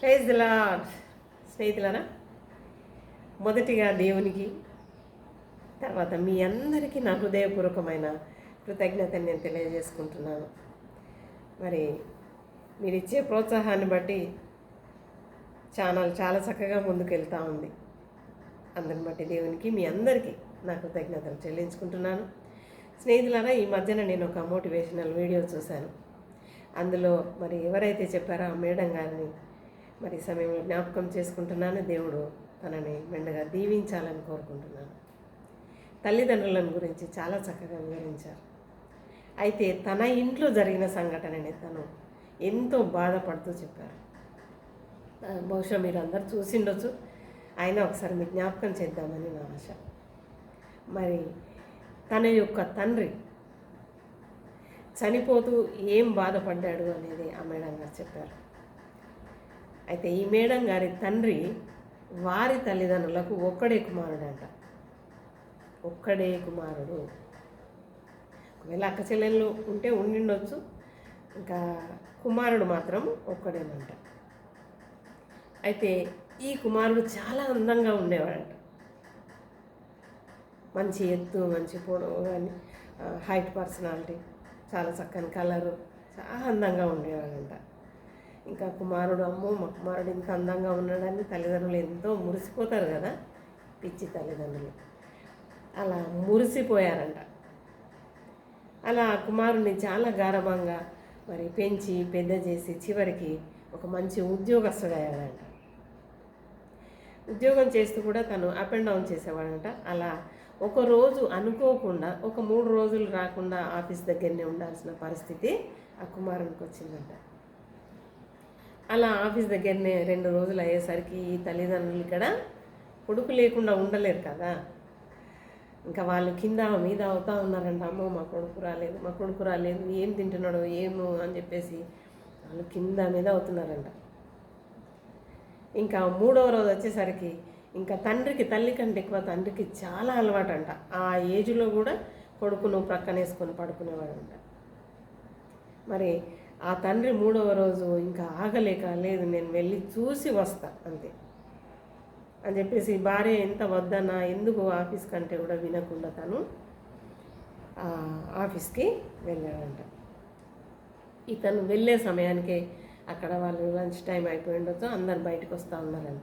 Praise లా స్నేహితులరా మొదటిగా దేవునికి తర్వాత మీ అందరికీ నా హృదయపూర్వకమైన కృతజ్ఞతని నేను తెలియజేసుకుంటున్నాను. మరి మీరు ఇచ్చే ప్రోత్సాహాన్ని బట్టి ఛానల్ చాలా చక్కగా ముందుకెళ్తూ ఉంది. అందరిని బట్టి దేవునికి మీ అందరికీ నా కృతజ్ఞతలు చెల్లించుకుంటున్నాను. స్నేహితులారా ఈ మధ్యన నేను ఒక మోటివేషనల్ వీడియో చూశాను. అందులో మరి ఎవరైతే చెప్పారో ఆ మేడం గారిని మరి సమయంలో జ్ఞాపకం చేసుకుంటున్నాను. దేవుడు తనని మెండగా దీవించాలని కోరుకుంటున్నాను. తల్లిదండ్రులను గురించి చాలా చక్కగా వివరించారు. అయితే తన ఇంట్లో జరిగిన సంఘటనని తను ఎంతో బాధపడుతూ చెప్పారు. బహుశా మీరు అందరు చూసిండొచ్చు అయినా ఒకసారి మీ జ్ఞాపకం చేద్దామని నా ఆశ. మరి తన యొక్క తండ్రి చనిపోతూ ఏం బాధపడ్డాడు అనేది ఆ మేడం గారు చెప్పారు. అయితే ఈ మేడం గారి తండ్రి వారి తల్లిదండ్రులకు ఒక్కడే కుమారుడంట. ఒక్కడే కుమారుడు. ఒకవేళ అక్క చెల్లెళ్ళు ఉంటే ఉండిండొచ్చు. ఇంకా కుమారుడు మాత్రం ఒక్కడేనంట. అయితే ఈ కుమారుడు చాలా అందంగా ఉండేవాడంట. మంచి ఎత్తు మంచి పొడవు కానీ హైట్ పర్సనాలిటీ చాలా చక్కని కలరు చాలా అందంగా ఉండేవాడంట. ఇంకా కుమారుడు అమ్మో మా కుమారుడు ఇంత అందంగా ఉన్నాడని తల్లిదండ్రులు ఎంతో మురిసిపోతారు కదా పిచ్చి తల్లిదండ్రులు. అలా మురిసిపోయారంట. అలా ఆ కుమారుని చాలా గారభంగా మరి పెంచి పెద్ద చేసి చివరికి ఒక మంచి ఉద్యోగస్తుడయ్యాడంట ఉద్యోగం చేస్తూ కూడా తను అప్ అండ్ డౌన్ చేసేవాడంట. అలా ఒక రోజు అనుకోకుండా ఒక మూడు రోజులు రాకుండా ఆఫీస్ దగ్గరనే ఉండాల్సిన పరిస్థితి ఆ కుమారునికి వచ్చిందంట. అలా ఆఫీస్ దగ్గరనే రెండు రోజులు అయ్యేసరికి ఈ తల్లిదండ్రులు ఇక్కడ కొడుకు లేకుండా ఉండలేరు కదా. ఇంకా వాళ్ళు కింద మీద అవుతా ఉన్నారంట అమ్మో మా కొడుకు రాలేదు మా కొడుకు రాలేదు ఏం తింటున్నాడు ఏమో అని చెప్పేసి వాళ్ళు కింద మీద అవుతున్నారంట. ఇంకా మూడవ రోజు వచ్చేసరికి ఇంకా తండ్రికి తల్లి కంటే ఎక్కువ తండ్రికి చాలా అలవాటు అంట ఆ ఏజ్లో కూడా కొడుకును ప్రక్కనేసుకొని పడుకునేవాడంట. మరి ఆ తండ్రి మూడవ రోజు ఇంకా ఆగలేక లేదు నేను వెళ్ళి చూసి వస్తా అంతే. అని చెప్పేసి భార్య ఎంత వద్దన్నా ఎందుకు ఆఫీస్ కంటే కూడా వినకుండా తను ఆ ఆఫీస్కి వెళ్ళాడంట. ఇతను వెళ్ళే సమయానికే అక్కడ వాళ్ళు లంచ్ టైం అయిపోయిండొచ్చు అందరు బయటకు వస్తూ ఉన్నారంట.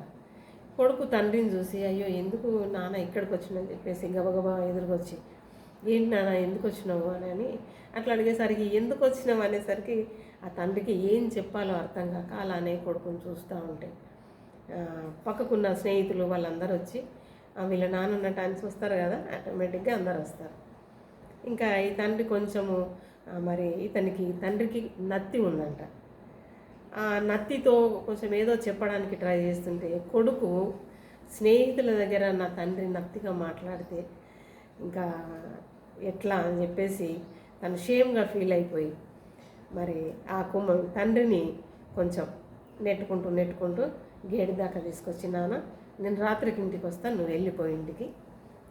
కొడుకు తండ్రిని చూసి అయ్యో ఎందుకు నాన్న ఇక్కడికి వచ్చిందని చెప్పేసి గబగబా ఎదురుకొచ్చి ఏంటి నాన్న ఎందుకు వచ్చినావు అని అని అట్లా అడిగేసరికి ఎందుకు వచ్చినావు అనేసరికి ఆ తండ్రికి ఏం చెప్పాలో అర్థం కాక అలానే కొడుకుని చూస్తూ ఉంటే పక్కకున్న స్నేహితులు వాళ్ళందరూ వచ్చి వీళ్ళ నాన్న ఉన్న టైమ్స్ వస్తారు కదా ఆటోమేటిక్గా అందరు వస్తారు. ఇంకా ఈ తండ్రి కొంచెము మరి ఇతనికి తండ్రికి నత్తి ఉందంట. ఆ నత్తితో కొంచెం ఏదో చెప్పడానికి ట్రై చేస్తుంటే కొడుకు స్నేహితుల దగ్గర నా తండ్రి నత్తిగా మాట్లాడితే ఇంకా ఎట్లా అని చెప్పేసి తను షేమ్గా ఫీల్ అయిపోయి మరి ఆ కుమ్మ తండ్రిని కొంచెం నెట్టుకుంటూ నెట్టుకుంటూ గేడి దాకా తీసుకొచ్చి నాన్న నేను రాత్రికి ఇంటికి వస్తాను నువ్వు వెళ్ళిపోయి ఇంటికి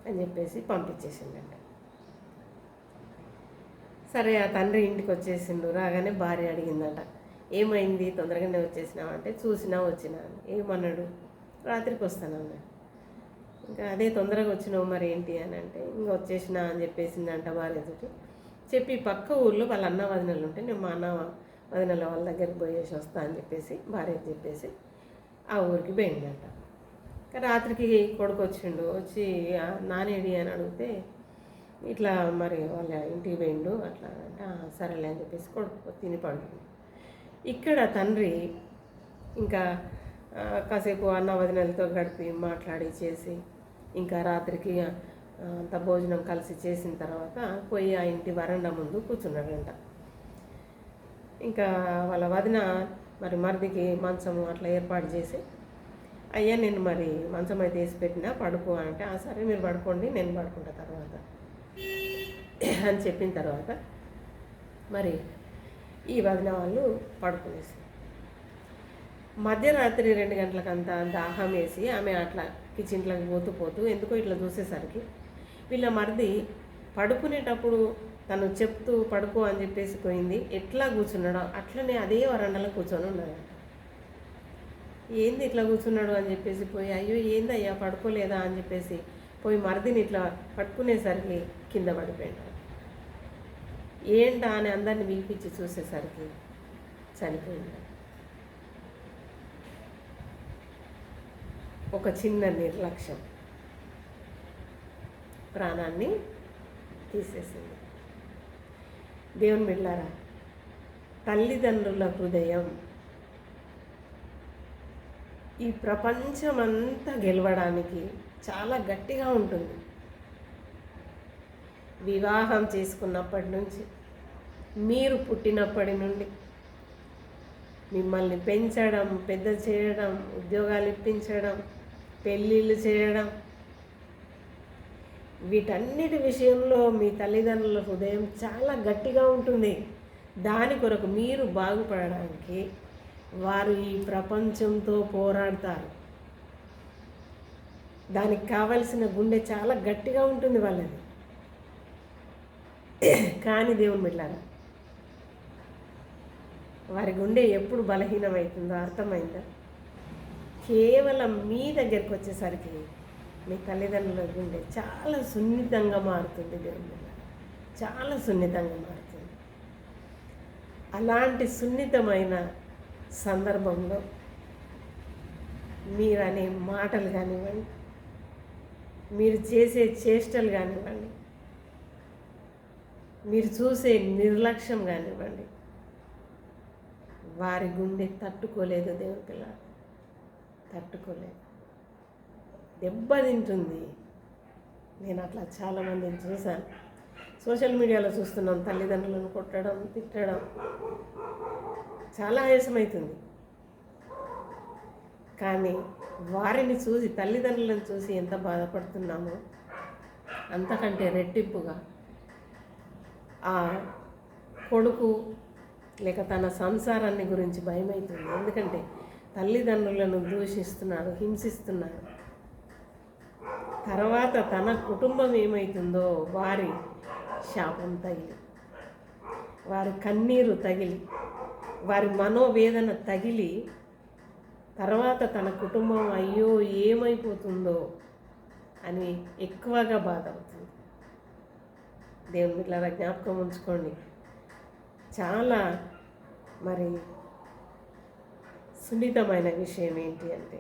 అని చెప్పేసి పంపించేసిందంట. సరే ఆ తండ్రి ఇంటికి వచ్చేసిండు. రాగానే భార్య అడిగిందంట ఏమైంది? తొందరగానే వచ్చేసినావు? అంటే చూసినా వచ్చినా. ఏమన్నాడు? రాత్రికి వస్తాను అన్నాడు ఇంకా అదే తొందరగా వచ్చినావు మరి ఏంటి అని అంటే ఇంకా వచ్చేసిన అని చెప్పేసిందంట భార్యతోటి చెప్పి పక్క ఊళ్ళో వాళ్ళ అన్న వదినలు ఉంటే నేను మా అన్న వదినల వాళ్ళ దగ్గరికి పోయేసి వస్తా అని చెప్పేసి భార్య చెప్పేసి ఆ ఊరికి పోయిందంట. ఇంకా రాత్రికి కొడుకు వచ్చిండు వచ్చి నానేడి అని అడిగితే ఇట్లా మరి వాళ్ళ ఇంటికి పోయిండు అట్లా అంటే సరేలే అని చెప్పేసి కొడుకు తిని పడుతుంది ఇక్కడ తండ్రి ఇంకా కాసేపు అన్న వదినలతో గడిపి మాట్లాడి చేసి ఇంకా రాత్రికి అంత భోజనం కలిసి చేసిన తర్వాత పోయి ఆ ఇంటి వరండా ముందు కూర్చున్నాడంట ఇంకా వాళ్ళ వదిన మరి మరిదికి మంచము అట్లా ఏర్పాటు చేసి అయ్యా నేను మరి మంచం అయితే వేసి పెట్టినా పడుకో అంటే ఆ సరే మీరు పడుకోండి నేను పడుకుంటా తర్వాత అని చెప్పిన తర్వాత మరి ఈ వదిన వాళ్ళు పడుకునేసి మధ్యరాత్రి రెండు గంటలకంతా దాహం వేసి ఆమె అట్లా కిచెన్లోకి పోతూ పోతూ ఎందుకో ఇట్లా చూసేసరికి వీళ్ళ మరిది పడుకునేటప్పుడు తను చెప్తూ పడుకో అని చెప్పేసి పోయింది. ఎట్లా కూర్చున్నాడో అట్లనే అదే వరండాలో కూర్చొని ఉన్నాడు. ఏంది ఇట్లా కూర్చున్నాడు అని చెప్పేసి పోయి అయ్యో ఏందయ్యా పడుకోలేదా? అని చెప్పేసి పోయి మరిదిని ఇట్లా పట్టుకునేసరికి కింద పడిపోయాడు ఏంటా అని అందరిని పిలిపించి చూసేసరికి చనిపోయింది. ఒక చిన్న నిర్లక్ష్యం. ప్రాణాన్ని తీసేసింది. దేవుని బిడ్డారా తల్లిదండ్రుల హృదయం ఈ ప్రపంచమంతా గెలవడానికి చాలా గట్టిగా ఉంటుంది. వివాహం చేసుకున్నప్పటి నుంచి మీరు పుట్టినప్పటి నుండి మిమ్మల్ని పెంచడం పెద్ద చేయడం ఉద్యోగాలు ఇప్పించడం పెళ్ళిళ్ళు చేయడం. వీటన్నిటి విషయంలో మీ తల్లిదండ్రుల హృదయం చాలా గట్టిగా ఉంటుంది. దాని కొరకు మీరు బాగుపడడానికి వారు ఈ ప్రపంచంతో పోరాడతారు. దానికి కావలసిన గుండె చాలా గట్టిగా ఉంటుంది వాళ్ళది. కానీ దేవుని బిడ్డారా వారి గుండె ఎప్పుడు బలహీనమవుతుందో అర్థమైందా? కేవలం మీ దగ్గరికి వచ్చేసరికి మీ తల్లిదండ్రుల గుండె చాలా సున్నితంగా మారుతుంది దేవుని చాలా సున్నితంగా మారుతుంది. అలాంటి సున్నితమైన సందర్భంలో మీరు అనే మాటలు కానివ్వండి మీరు చేసే చేష్టలు కానివ్వండి మీరు చూసే నిర్లక్ష్యం కానివ్వండి వారి గుండె తట్టుకోలేదు దేవుని పిల్ల తట్టుకోలేదు దెబ్బతింటుంది నేను అట్లా చాలామందిని చూశాను. సోషల్ మీడియాలో చూస్తున్నాం తల్లిదండ్రులను కొట్టడం తిట్టడం. చాలా ఆయాసమవుతుంది కానీ వారిని చూసి తల్లిదండ్రులను చూసి ఎంత బాధపడుతున్నామో అంతకంటే రెట్టింపుగా ఆ కొడుకు లేక తన సంసారాన్ని గురించి భయమవుతుంది ఎందుకంటే తల్లిదండ్రులను దూషిస్తున్నారు హింసిస్తున్నారు. తర్వాత తన కుటుంబం ఏమవుతుందో వారి శాపం తగిలి వారి కన్నీరు తగిలి వారి మనోవేదన తగిలి తర్వాత తన కుటుంబం అయ్యో ఏమైపోతుందో అని ఎక్కువగా బాధ అవుతుంది దేవుని బిడ్డలారా జ్ఞాపకం ఉంచుకోండి. చాలా మరి సున్నితమైన విషయం ఏంటి అంటే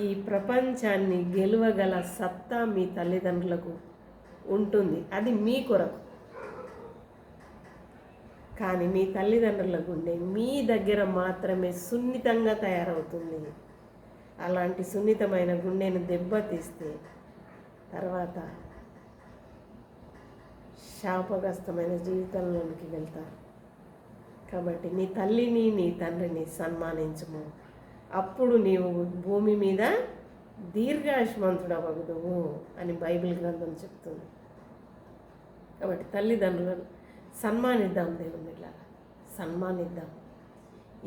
ఈ ప్రపంచాన్ని గెలవగల సత్తా మీ తల్లిదండ్రులకు ఉంటుంది. అది మీ కొరకు. కానీ మీ తల్లిదండ్రుల గుండె మీ దగ్గర మాత్రమే సున్నితంగా తయారవుతుంది. అలాంటి సున్నితమైన గుండెను దెబ్బతీస్తే తర్వాత శాపగ్రస్తమైన జీవితంలోనికి వెళ్తారు. కాబట్టి నీ తల్లిని నీ తండ్రిని సన్మానించము. అప్పుడు నీవు భూమి మీద దీర్ఘాయుష్మంతుడవగుదువు అని బైబిల్ గ్రంథం చెప్తుంది. కాబట్టి తల్లిదండ్రులను సన్మానిద్దాం దేవుని సన్మానిద్దాం.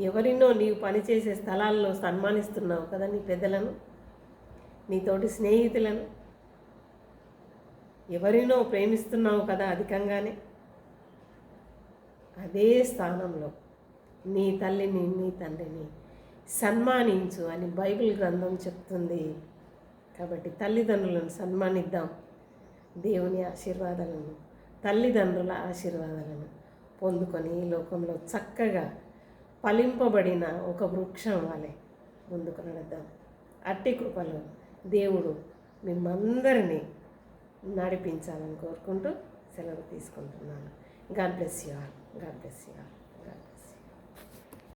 ఎవరినో నీవు పనిచేసే స్థలాల్లో సన్మానిస్తున్నావు కదా నీ పెద్దలను నీతోటి స్నేహితులను. ఎవరినో ప్రేమిస్తున్నావు కదా అధికంగానే. అదే స్థానంలో. నీ తల్లిని నీ తండ్రిని సన్మానించు అని బైబిల్ గ్రంథం చెప్తుంది. కాబట్టి తల్లిదండ్రులను సన్మానిద్దాం. దేవుని ఆశీర్వాదాలను తల్లిదండ్రుల ఆశీర్వాదాలను పొందుకొని ఈ లోకంలో చక్కగా ఫలింపబడిన ఒక వృక్షం వలె ముందుకు నడుద్దాం. అట్టి కృపలో దేవుడు మిమ్మందరినీ నడిపించాలని కోరుకుంటూ సెలవు తీసుకుంటున్నాను. God bless you all. God bless you all